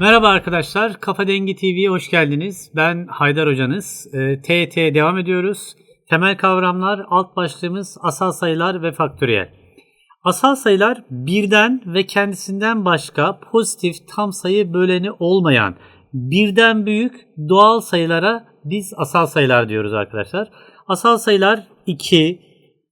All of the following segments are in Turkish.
Merhaba arkadaşlar, Kafa Dengi TV'ye hoş geldiniz. Ben Haydar Hocanız. Ee, TET devam ediyoruz. Temel kavramlar, alt başlığımız asal sayılar ve faktöriyel. Asal sayılar birden ve kendisinden başka pozitif tam sayı böleni olmayan birden büyük doğal sayılara biz asal sayılar diyoruz arkadaşlar. Asal sayılar 2,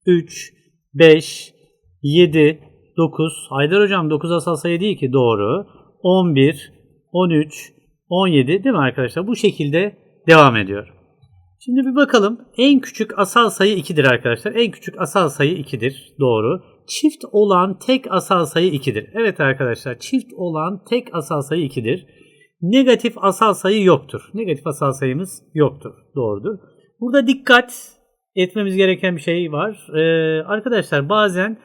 3, 5, 7, 9. Haydar hocam 9 asal sayı değil ki doğru. 11, 13, 17 değil mi arkadaşlar? Bu şekilde devam ediyor. Şimdi bir bakalım. En küçük asal sayı 2'dir arkadaşlar. En küçük asal sayı 2'dir. Doğru. Çift olan tek asal sayı 2'dir. Evet arkadaşlar çift olan tek asal sayı 2'dir. Negatif asal sayı yoktur. Negatif asal sayımız yoktur. Doğrudur. Burada dikkat etmemiz gereken bir şey var. Ee, arkadaşlar bazen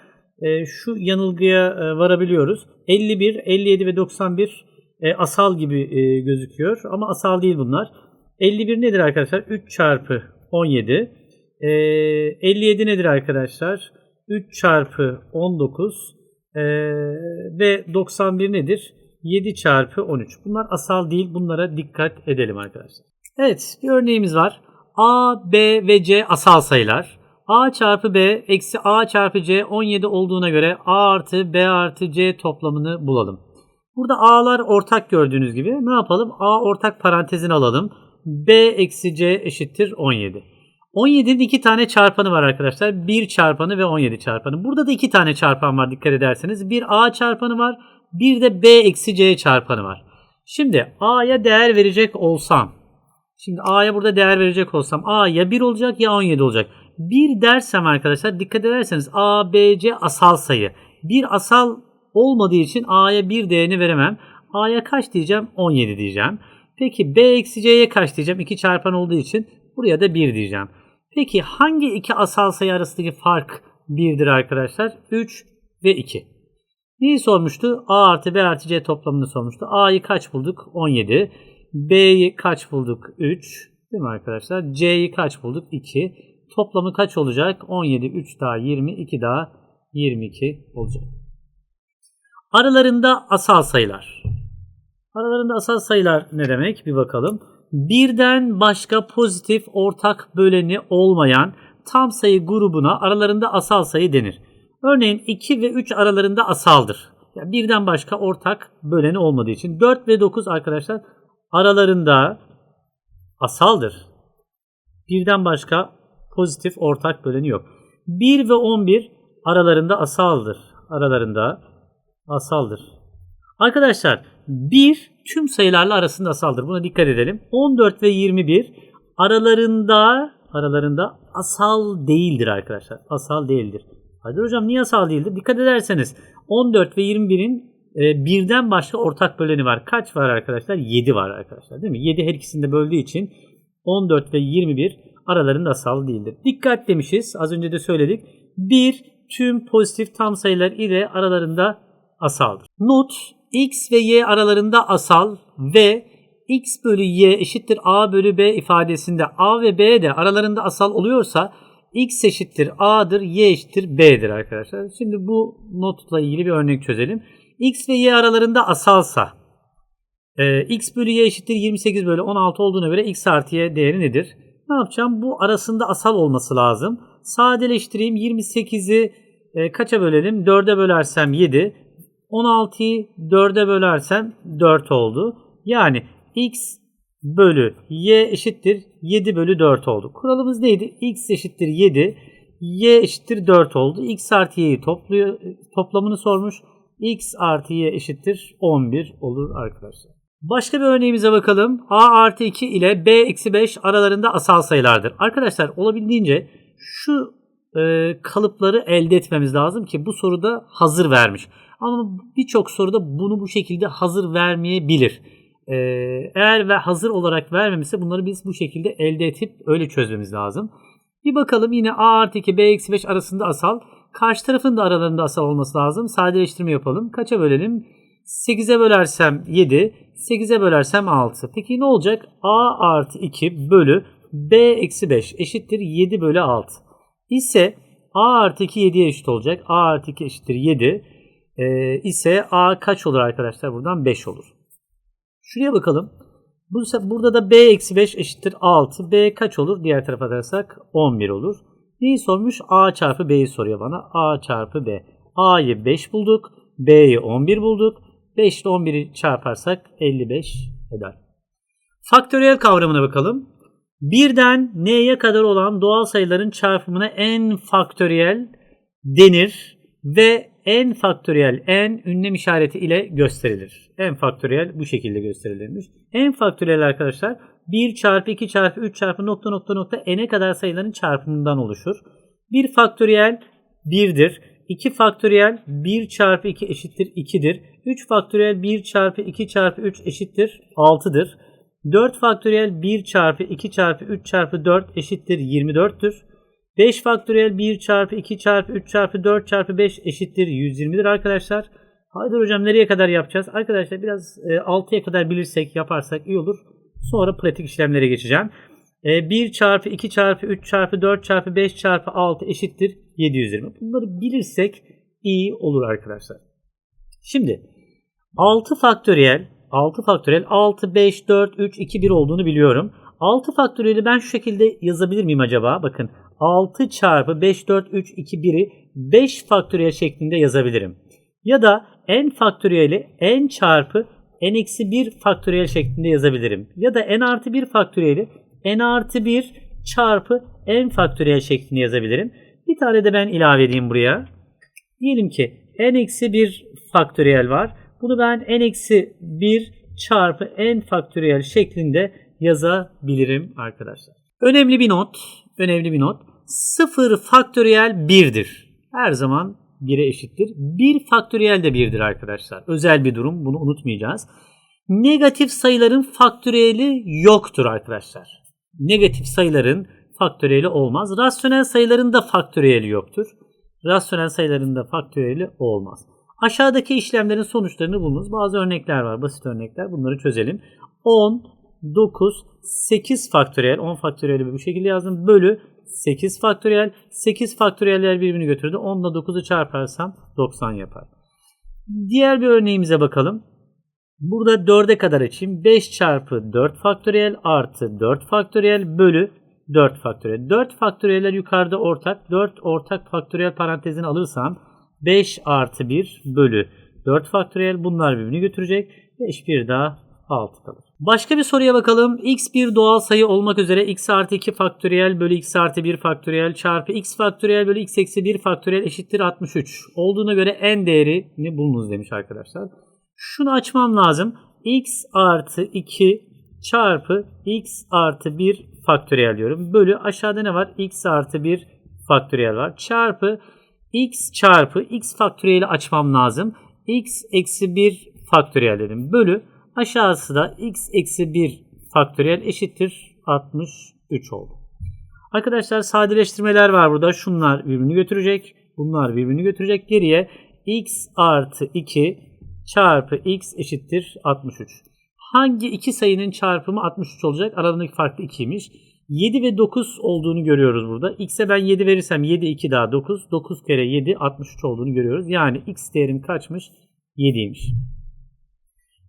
e, şu yanılgıya e, varabiliyoruz. 51, 57 ve 91 e, asal gibi e, gözüküyor ama asal değil bunlar. 51 nedir arkadaşlar? 3 çarpı 17. E, 57 nedir arkadaşlar? 3 çarpı 19 e, ve 91 nedir? 7 çarpı 13. Bunlar asal değil. Bunlara dikkat edelim arkadaşlar. Evet bir örneğimiz var. A, B ve C asal sayılar. A çarpı B eksi A çarpı C 17 olduğuna göre A artı B artı C toplamını bulalım. Burada A'lar ortak gördüğünüz gibi ne yapalım? A ortak parantezini alalım. B eksi C eşittir 17. 17'nin iki tane çarpanı var arkadaşlar. 1 çarpanı ve 17 çarpanı. Burada da iki tane çarpan var dikkat ederseniz. Bir A çarpanı var. Bir de B eksi C çarpanı var. Şimdi A'ya değer verecek olsam. Şimdi A'ya burada değer verecek olsam. A ya 1 olacak ya 17 olacak. 1 dersem arkadaşlar dikkat ederseniz A, B, C asal sayı. Bir asal olmadığı için A'ya 1 değerini veremem. A'ya kaç diyeceğim? 17 diyeceğim. Peki B eksi C'ye kaç diyeceğim? 2 çarpan olduğu için buraya da 1 diyeceğim. Peki hangi iki asal sayı arasındaki fark 1'dir arkadaşlar? 3 ve 2. Neyi sormuştu? A artı B artı C toplamını sormuştu. A'yı kaç bulduk? 17. B'yi kaç bulduk? 3. Değil mi arkadaşlar? C'yi kaç bulduk? 2. Toplamı kaç olacak? 17, 3 daha 20, 2 daha 22 olacak. Aralarında asal sayılar. Aralarında asal sayılar ne demek? Bir bakalım. Birden başka pozitif ortak böleni olmayan tam sayı grubuna aralarında asal sayı denir. Örneğin 2 ve 3 aralarında asaldır. Yani birden başka ortak böleni olmadığı için 4 ve 9 arkadaşlar aralarında asaldır. Birden başka pozitif ortak böleni yok. 1 ve 11 aralarında asaldır. Aralarında asaldır. Arkadaşlar 1 tüm sayılarla arasında asaldır. Buna dikkat edelim. 14 ve 21 aralarında aralarında asal değildir arkadaşlar. Asal değildir. Hadi hocam niye asal değildir? Dikkat ederseniz 14 ve 21'in e, birden başka ortak böleni var. Kaç var arkadaşlar? 7 var arkadaşlar değil mi? 7 her ikisinde böldüğü için 14 ve 21 aralarında asal değildir. Dikkat demişiz. Az önce de söyledik. 1 tüm pozitif tam sayılar ile aralarında asaldır. Not x ve y aralarında asal ve x bölü y eşittir a bölü b ifadesinde a ve b de aralarında asal oluyorsa x eşittir a'dır y eşittir b'dir arkadaşlar. Şimdi bu notla ilgili bir örnek çözelim. x ve y aralarında asalsa e, x bölü y eşittir 28 bölü 16 olduğuna göre x artı y değeri nedir? Ne yapacağım? Bu arasında asal olması lazım. Sadeleştireyim 28'i e, kaça bölelim? 4'e bölersem 7. 16'yı 4'e bölersem 4 oldu. Yani x bölü y eşittir 7 bölü 4 oldu. Kuralımız neydi? x eşittir 7, y eşittir 4 oldu. x artı y'yi toplamını sormuş. x artı y eşittir 11 olur arkadaşlar. Başka bir örneğimize bakalım. a artı 2 ile b eksi 5 aralarında asal sayılardır. Arkadaşlar olabildiğince şu e, kalıpları elde etmemiz lazım ki bu soruda hazır vermiş. Ama birçok soruda bunu bu şekilde hazır vermeyebilir. Ee, eğer ve hazır olarak vermemişse bunları biz bu şekilde elde edip öyle çözmemiz lazım. Bir bakalım yine a artı 2 b eksi 5 arasında asal. Karşı tarafın da aralarında asal olması lazım. Sadeleştirme yapalım. Kaça bölelim? 8'e bölersem 7, 8'e bölersem 6. Peki ne olacak? a artı 2 bölü b eksi 5 eşittir 7 bölü 6. İse a artı 2 7'ye eşit olacak. a artı 2 eşittir 7 e, ise a kaç olur arkadaşlar? Buradan 5 olur. Şuraya bakalım. Bu, burada da b eksi 5 eşittir 6. b kaç olur? Diğer tarafa atarsak 11 olur. Neyi sormuş? a çarpı b'yi soruyor bana. a çarpı b. a'yı 5 bulduk. b'yi 11 bulduk. 5 ile 11'i çarparsak 55 eder. Faktöriyel kavramına bakalım. Birden n'ye kadar olan doğal sayıların çarpımına n faktöriyel denir ve n faktöriyel n ünlem işareti ile gösterilir. n faktöriyel bu şekilde gösterilirmiş. n faktöriyel arkadaşlar 1 çarpı 2 çarpı 3 çarpı nokta nokta nokta n'e kadar sayıların çarpımından oluşur. 1 faktöriyel 1'dir. 2 faktöriyel 1 çarpı 2 eşittir 2'dir. 3 faktöriyel 1 çarpı 2 çarpı 3 eşittir 6'dır. 4 faktöriyel 1 çarpı 2 çarpı 3 çarpı 4 eşittir 24'tür. 5 faktöriyel 1 çarpı 2 çarpı 3 çarpı 4 çarpı 5 eşittir 120'dir arkadaşlar. Haydi hocam nereye kadar yapacağız? Arkadaşlar biraz e, 6'ya kadar bilirsek yaparsak iyi olur. Sonra pratik işlemlere geçeceğim. E, 1 çarpı 2 çarpı 3 çarpı 4 çarpı 5 çarpı 6 eşittir 720. Bunları bilirsek iyi olur arkadaşlar. Şimdi 6 faktöriyel 6 faktöriyel 6, 5, 4, 3, 2, 1 olduğunu biliyorum. 6 faktöriyeli ben şu şekilde yazabilir miyim acaba? Bakın 6 çarpı 5, 4, 3, 2, 1'i 5 faktöriyel şeklinde yazabilirim. Ya da n faktöriyeli n çarpı n eksi 1 faktöriyel şeklinde yazabilirim. Ya da n artı 1 faktöriyeli n artı 1 çarpı n faktöriyel şeklinde yazabilirim. Bir tane de ben ilave edeyim buraya. Diyelim ki n eksi 1 faktöriyel var. Bunu ben n eksi 1 çarpı n faktöriyel şeklinde yazabilirim arkadaşlar. Önemli bir not. Önemli bir not. 0 faktöriyel 1'dir. Her zaman 1'e eşittir. 1 faktöriyel de 1'dir arkadaşlar. Özel bir durum. Bunu unutmayacağız. Negatif sayıların faktöriyeli yoktur arkadaşlar. Negatif sayıların faktöriyeli olmaz. Rasyonel sayıların da faktöriyeli yoktur. Rasyonel sayıların da faktöriyeli olmaz. Aşağıdaki işlemlerin sonuçlarını bulunuz. Bazı örnekler var. Basit örnekler. Bunları çözelim. 10, 9, 8 faktöriyel. 10 faktöriyeli bu şekilde yazdım. Bölü 8 faktöriyel. 8 faktöriyeller birbirini götürdü. 10 ile 9'u çarparsam 90 yapar. Diğer bir örneğimize bakalım. Burada 4'e kadar açayım. 5 çarpı 4 faktöriyel artı 4 faktöriyel bölü 4 faktöriyel. 4 faktöriyeller yukarıda ortak. 4 ortak faktöriyel parantezini alırsam 5 artı 1 bölü 4 faktöriyel bunlar birbirini götürecek. 5 bir daha 6 kalır. Başka bir soruya bakalım. x bir doğal sayı olmak üzere x artı 2 faktöriyel bölü x artı 1 faktöriyel çarpı x faktöriyel bölü x eksi 1 faktöriyel eşittir 63. Olduğuna göre n değerini bulunuz demiş arkadaşlar. Şunu açmam lazım. x artı 2 çarpı x artı 1 faktöriyel diyorum. Bölü aşağıda ne var? x artı 1 faktöriyel var. Çarpı x çarpı x faktöriyeli açmam lazım. x eksi 1 faktöriyel dedim. Bölü aşağısı da x eksi 1 faktöriyel eşittir 63 oldu. Arkadaşlar sadeleştirmeler var burada. Şunlar birbirini götürecek. Bunlar birbirini götürecek. Geriye x artı 2 çarpı x eşittir 63. Hangi iki sayının çarpımı 63 olacak? Aralarındaki farklı 2'ymiş. 7 ve 9 olduğunu görüyoruz burada. X'e ben 7 verirsem 7 2 daha 9. 9 kere 7 63 olduğunu görüyoruz. Yani X değerim kaçmış? 7'ymiş.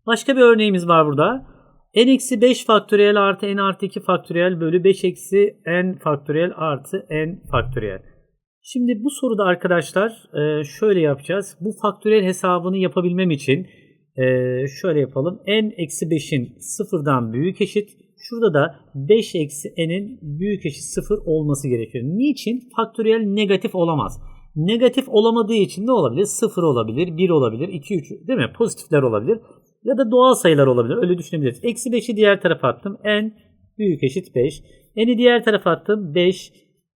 Başka bir örneğimiz var burada. n eksi 5 faktöriyel artı n artı 2 faktöriyel bölü 5 eksi n faktöriyel artı n faktöriyel. Şimdi bu soruda arkadaşlar e, şöyle yapacağız. Bu faktöriyel hesabını yapabilmem için e, şöyle yapalım. n eksi 5'in sıfırdan büyük eşit Şurada da 5 eksi n'in büyük eşit 0 olması gerekiyor. Niçin? Faktöriyel negatif olamaz. Negatif olamadığı için ne olabilir? 0 olabilir, 1 olabilir, 2, 3 değil mi? Pozitifler olabilir. Ya da doğal sayılar olabilir. Öyle düşünebiliriz. Eksi 5'i diğer tarafa attım. n büyük eşit 5. n'i diğer tarafa attım. 5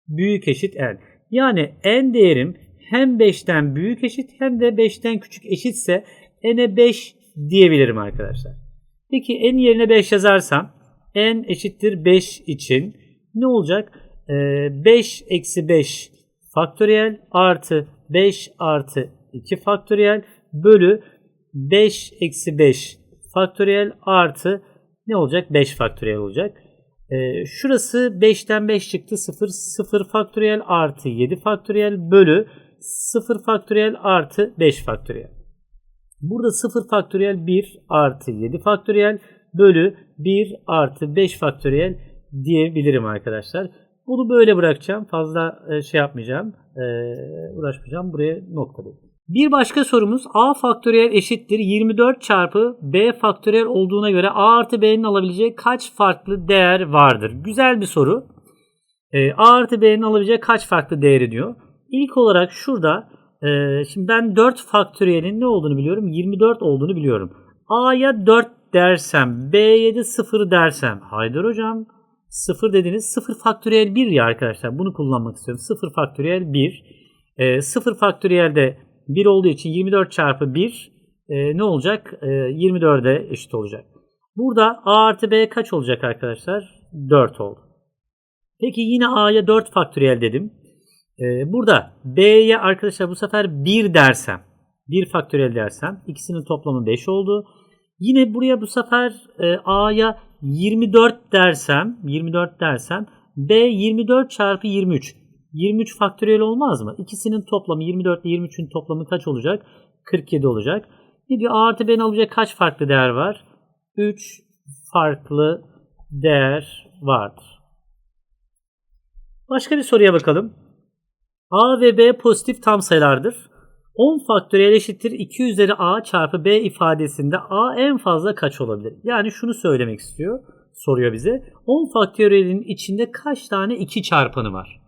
büyük eşit n. Yani n değerim hem 5'ten büyük eşit hem de 5'ten küçük eşitse n'e 5 diyebilirim arkadaşlar. Peki n yerine 5 yazarsam n eşittir 5 için ne olacak? Ee, 5 eksi 5 faktöriyel artı 5 artı 2 faktöriyel bölü 5 eksi 5 faktöriyel artı ne olacak? 5 faktöriyel olacak. Ee, şurası 5'ten 5 çıktı 0 0 faktöriyel artı 7 faktöriyel bölü 0 faktöriyel artı 5 faktöriyel. Burada 0 faktöriyel 1 artı 7 faktöriyel bölü 1 artı 5 faktöriyel diyebilirim arkadaşlar. Bunu böyle bırakacağım. Fazla e, şey yapmayacağım. E, uğraşmayacağım. Buraya noktalayayım. Bir başka sorumuz a faktöriyel eşittir 24 çarpı b faktöriyel olduğuna göre a artı b'nin alabileceği kaç farklı değer vardır? Güzel bir soru. E, a artı b'nin alabileceği kaç farklı değeri diyor. İlk olarak şurada e, şimdi ben 4 faktöriyelin ne olduğunu biliyorum. 24 olduğunu biliyorum. a'ya 4 dersem b'ye de 0 dersem. Haydar hocam 0 dediniz 0 faktöriyel 1 ya arkadaşlar. Bunu kullanmak istiyorum. 0 faktöriyel 1. E, 0 faktöriyel de 1 olduğu için 24 çarpı 1 e, ne olacak? E, 24'e eşit olacak. Burada a artı b kaç olacak arkadaşlar? 4 oldu. Peki yine a'ya 4 faktöriyel dedim. E, burada b'ye arkadaşlar bu sefer 1 dersem 1 faktöriyel dersem ikisinin toplamı 5 oldu. Yine buraya bu sefer e, a'ya 24 dersem 24 dersem b 24 çarpı 23 23 faktöriyel olmaz mı? İkisinin toplamı 24 ile 23'ün toplamı kaç olacak? 47 olacak. Ne diyor? A artı B'nin alabilecek kaç farklı değer var? 3 farklı değer vardır. Başka bir soruya bakalım. A ve B pozitif tam sayılardır. 10 faktöriyel eşittir 2 üzeri A çarpı B ifadesinde A en fazla kaç olabilir? Yani şunu söylemek istiyor, soruyor bize. 10 faktöriyelin içinde kaç tane 2 çarpanı var?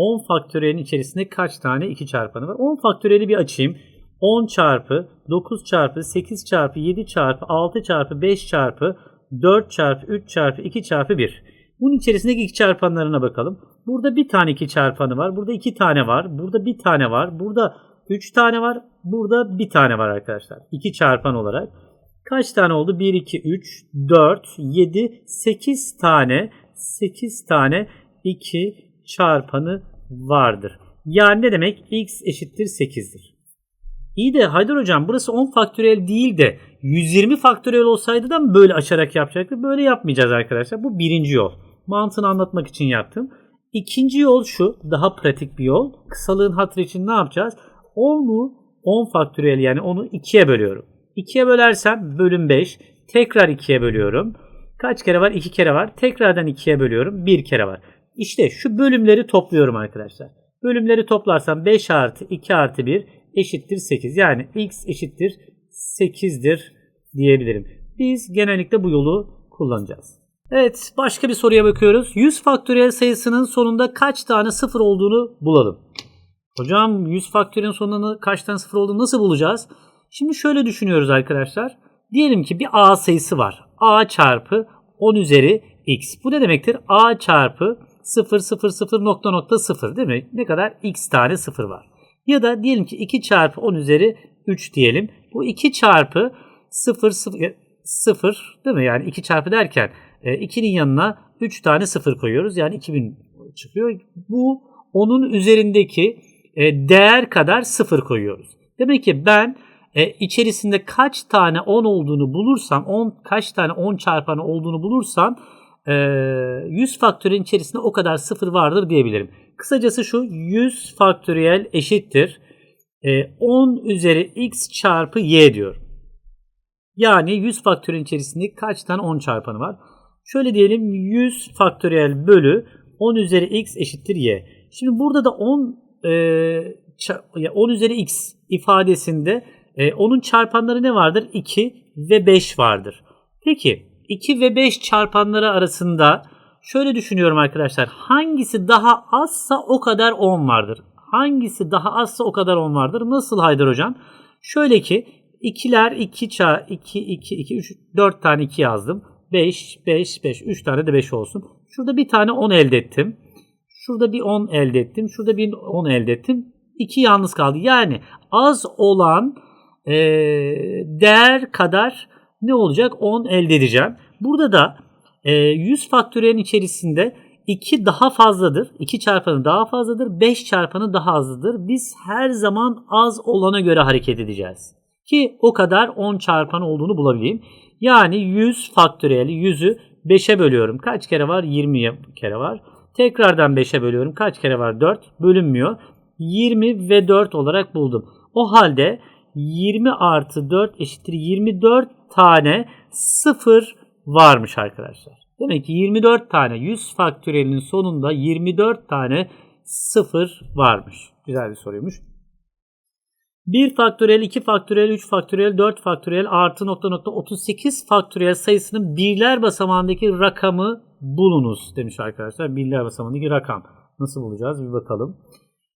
10 faktöriyelin içerisinde kaç tane 2 çarpanı var? 10 faktöriyeli bir açayım. 10 çarpı 9 çarpı 8 çarpı 7 çarpı 6 çarpı 5 çarpı 4 çarpı 3 çarpı 2 çarpı 1. Bunun içerisindeki 2 çarpanlarına bakalım. Burada bir tane 2 çarpanı var. Burada 2 tane var. Burada bir tane var. Burada 3 tane var. Burada bir tane var arkadaşlar. 2 çarpan olarak. Kaç tane oldu? 1, 2, 3, 4, 7, 8 tane 8 tane 2 çarpanı vardır. Yani ne demek? x eşittir 8'dir. İyi de Haydar hocam burası 10 faktöriyel değil de 120 faktöriyel olsaydı da mı böyle açarak yapacaktık? Böyle yapmayacağız arkadaşlar. Bu birinci yol. Mantığını anlatmak için yaptım. İkinci yol şu. Daha pratik bir yol. Kısalığın hatırı için ne yapacağız? 10'u 10 faktöriyel yani 10'u 2'ye bölüyorum. 2'ye bölersem bölüm 5. Tekrar 2'ye bölüyorum. Kaç kere var? 2 kere var. Tekrardan 2'ye bölüyorum. 1 kere var. İşte şu bölümleri topluyorum arkadaşlar. Bölümleri toplarsam 5 artı 2 artı 1 eşittir 8. Yani x eşittir 8'dir diyebilirim. Biz genellikle bu yolu kullanacağız. Evet başka bir soruya bakıyoruz. 100 faktöriyel sayısının sonunda kaç tane sıfır olduğunu bulalım. Hocam 100 faktöriyelin sonunda kaç tane sıfır olduğunu nasıl bulacağız? Şimdi şöyle düşünüyoruz arkadaşlar. Diyelim ki bir a sayısı var. a çarpı 10 üzeri x. Bu ne demektir? a çarpı 0 0 0 nokta nokta 0 değil mi? Ne kadar? x tane 0 var. Ya da diyelim ki 2 çarpı 10 üzeri 3 diyelim. Bu 2 çarpı 0 0 0 değil mi? Yani 2 çarpı derken 2'nin yanına 3 tane 0 koyuyoruz. Yani 2000 çıkıyor. Bu onun üzerindeki e, değer kadar 0 koyuyoruz. Demek ki ben e, içerisinde kaç tane 10 olduğunu bulursam, 10 kaç tane 10 çarpanı olduğunu bulursam 100 faktöriyel içerisinde o kadar sıfır vardır diyebilirim. Kısacası şu 100 faktöriyel eşittir 10 üzeri x çarpı y diyor. Yani 100 faktöriyel içerisinde kaç tane 10 çarpanı var? Şöyle diyelim 100 faktöriyel bölü 10 üzeri x eşittir y. Şimdi burada da 10 e, 10 üzeri x ifadesinde e, onun çarpanları ne vardır? 2 ve 5 vardır. Peki 2 ve 5 çarpanları arasında şöyle düşünüyorum arkadaşlar. Hangisi daha azsa o kadar 10 vardır. Hangisi daha azsa o kadar 10 vardır. Nasıl Haydar hocam? Şöyle ki 2'ler 2 ça 2 2 2 3 4 tane 2 yazdım. 5 5 5 3 tane de 5 olsun. Şurada bir tane 10 elde ettim. Şurada bir 10 elde ettim. Şurada bir 10 elde ettim. 2 yalnız kaldı. Yani az olan e, değer kadar ne olacak? 10 elde edeceğim. Burada da e, 100 faktöriyelin içerisinde 2 daha fazladır. 2 çarpanı daha fazladır. 5 çarpanı daha azdır. Biz her zaman az olana göre hareket edeceğiz. Ki o kadar 10 çarpan olduğunu bulabileyim. Yani 100 faktöriyeli 100'ü 5'e bölüyorum. Kaç kere var? 20 kere var. Tekrardan 5'e bölüyorum. Kaç kere var? 4. Bölünmüyor. 20 ve 4 olarak buldum. O halde 20 artı 4 eşittir 24 tane 0 varmış arkadaşlar. Demek ki 24 tane 100 faktöriyelin sonunda 24 tane sıfır varmış. Güzel bir soruymuş. 1 faktöriyel, 2 faktöriyel, 3 faktöriyel, 4 faktöriyel artı nokta nokta 38 faktöriyel sayısının birler basamağındaki rakamı bulunuz demiş arkadaşlar. Birler basamağındaki rakam. Nasıl bulacağız bir bakalım.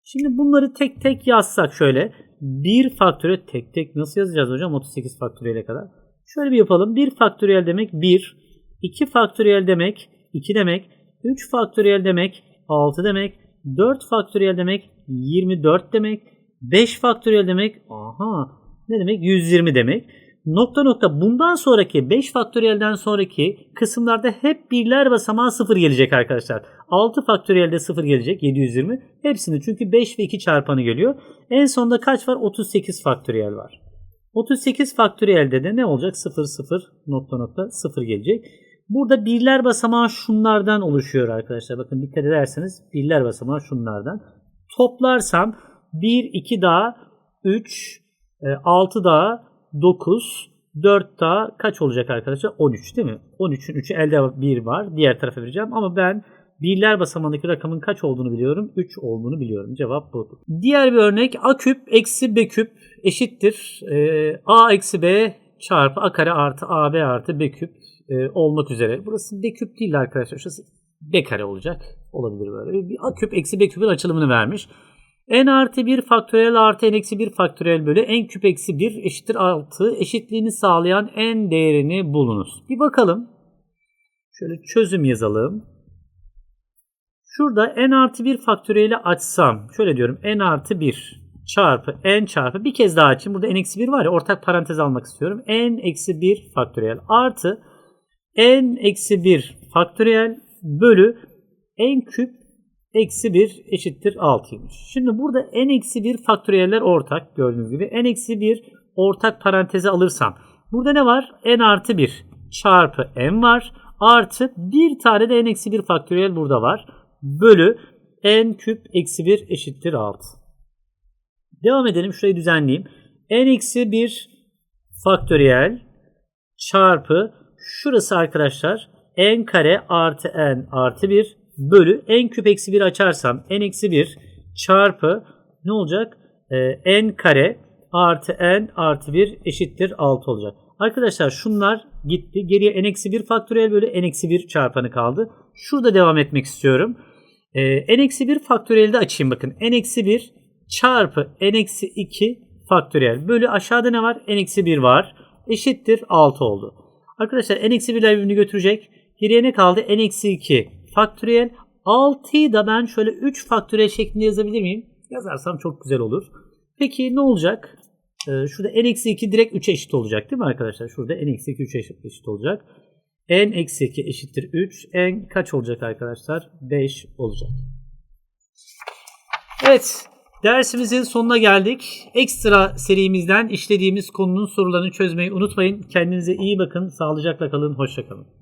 Şimdi bunları tek tek yazsak şöyle. 1 faktöriyel tek tek nasıl yazacağız hocam 38 faktöriyele kadar? Şöyle bir yapalım. 1 faktöriyel demek 1. 2 faktöriyel demek 2 demek. 3 faktöriyel demek 6 demek. 4 faktöriyel demek 24 demek. 5 faktöriyel demek aha ne demek 120 demek. Nokta nokta bundan sonraki 5 faktöriyelden sonraki kısımlarda hep birler basamağı 0 gelecek arkadaşlar. 6 faktöriyelde 0 gelecek 720. Hepsini çünkü 5 ve 2 çarpanı geliyor. En sonda kaç var? 38 faktöriyel var. 38 faktöriyelde de ne olacak? 0 0 nokta nokta 0 gelecek. Burada birler basamağı şunlardan oluşuyor arkadaşlar. Bakın dikkat ederseniz birler basamağı şunlardan. Toplarsam 1, 2 daha 3, 6 daha 9, 4 daha kaç olacak arkadaşlar? 13 değil mi? 13'ün 3'ü elde 1 var. Diğer tarafa vereceğim ama ben birler basamağındaki rakamın kaç olduğunu biliyorum. 3 olduğunu biliyorum. Cevap bu. Diğer bir örnek a küp eksi b küp eşittir. E, a eksi b çarpı a kare artı ab artı b küp e, olmak üzere. Burası b küp değil arkadaşlar. Şurası b kare olacak. Olabilir böyle. Bir a küp eksi b küpün açılımını vermiş. n artı 1 faktöriyel artı n eksi 1 faktöriyel bölü n küp eksi 1 eşittir 6 eşitliğini sağlayan n değerini bulunuz. Bir bakalım. Şöyle çözüm yazalım. Şurada n artı 1 faktöriyeli açsam. Şöyle diyorum n artı 1 çarpı n çarpı bir kez daha açayım. Burada n eksi 1 var ya ortak parantez almak istiyorum. n eksi 1 faktöriyel artı n eksi 1 faktöriyel bölü n küp eksi 1 eşittir 6'ymış. Şimdi burada n eksi 1 faktöriyeller ortak gördüğünüz gibi. n eksi 1 ortak paranteze alırsam. Burada ne var? n artı 1 çarpı n var. Artı bir tane de n eksi 1 faktöriyel burada var. Bölü n küp eksi 1 eşittir 6. Devam edelim. Şurayı düzenleyeyim. n eksi 1 faktöriyel çarpı şurası arkadaşlar n kare artı n artı 1 bölü n küp eksi 1 açarsam n eksi 1 çarpı ne olacak? Ee, n kare artı n artı 1 eşittir 6 olacak. Arkadaşlar şunlar gitti. Geriye n eksi 1 faktöriyel bölü n eksi 1 çarpanı kaldı. Şurada devam etmek istiyorum. Ee, n eksi 1 faktöriyeli de açayım bakın. n eksi 1 çarpı n eksi 2 faktöriyel bölü aşağıda ne var? n eksi 1 var. Eşittir 6 oldu. Arkadaşlar n eksi 1'ler birbirini götürecek. Geriye ne kaldı? n eksi 2 faktöriyel. 6'yı da ben şöyle 3 faktöriyel şeklinde yazabilir miyim? Yazarsam çok güzel olur. Peki ne olacak? Ee, şurada n eksi 2 direkt 3'e eşit olacak değil mi arkadaşlar? Şurada n eksi 2 3'e eşit, eşit olacak. N eksi 2 eşittir 3. n kaç olacak arkadaşlar? 5 olacak. Evet. Dersimizin sonuna geldik. Ekstra serimizden işlediğimiz konunun sorularını çözmeyi unutmayın. Kendinize iyi bakın. Sağlıcakla kalın. Hoşçakalın.